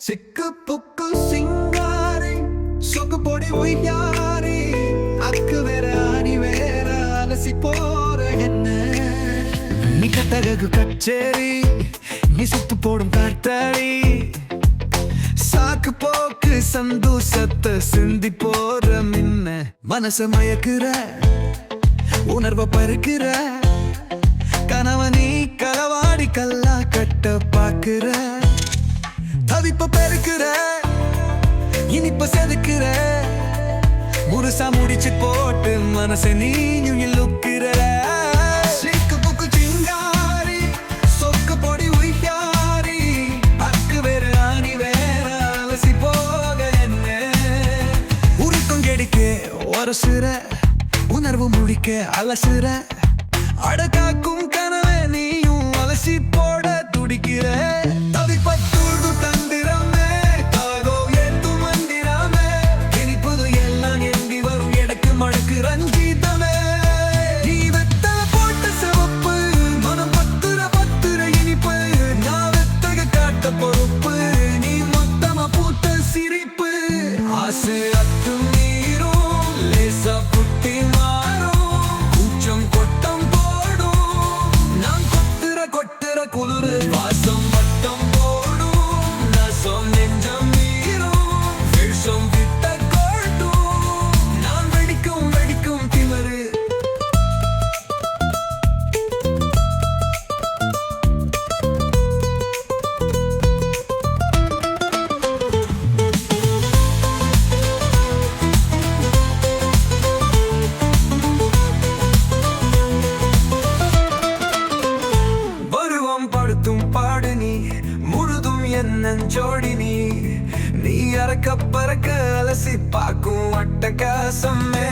சிக்கு புக்கு சிங்காரி சொக்கு பொடி ஒய்யாரி அக்கு வேற அணி வேற அலசி போற என்ன? நீ கத்தகு கச்சேரி நீ சுத்து போடும் காட்டாளி சாக்கு போக்கு சந்தோஷத்தை சிந்தி போற மின்ன. மனச மயக்குற உணர்வ பருக்கிற. கனவ நீ களவாடி கல்லா கட்ட பாக்குற தவிப்ப பெருக்கிற இனிப்ப செதுக்கிற. முருசா முடிச்சு போட்டு மனசை நீயும் இழுக்கிற சீக்கு உணர்வு முடிக்க அலசுற. அடக்காக்கும் கனவை நீயும் அலசி போட துடிக்கிற. முழுதும் ஜோடி நீ. நீ அறக்க பறக்க அலசி பார்க்கும் அட்டகாசமே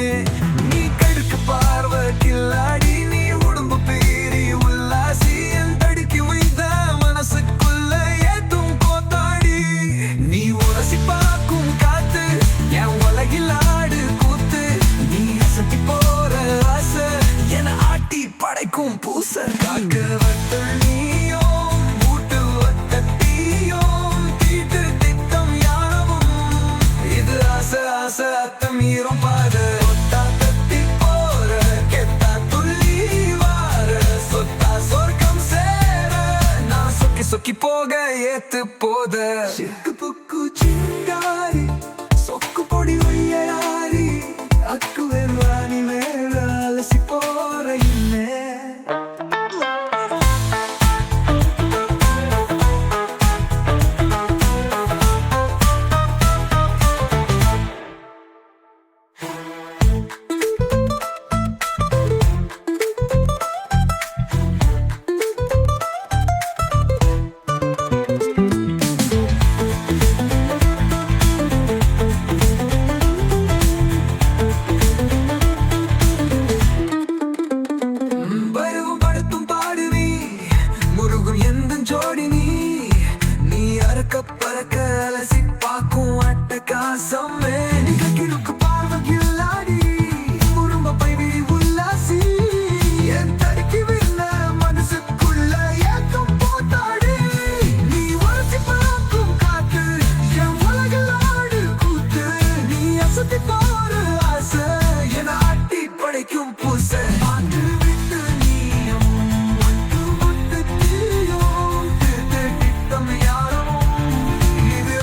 நீ கடுக்கு பார்வை கில்லாடி நீ உடம்பு பீறி உல்லாசி. என் தடுக்கி வைத்த மனசுக்குள்ள ஏத்தும் கோத்தாடி. நீ உரசி பார்க்கும் காத்து என் உலகில் ஆடு கூத்து. நீ அசத்தி போற ஆசை என ஆட்டி படைக்கும் பூச காக்க ти подеш. so many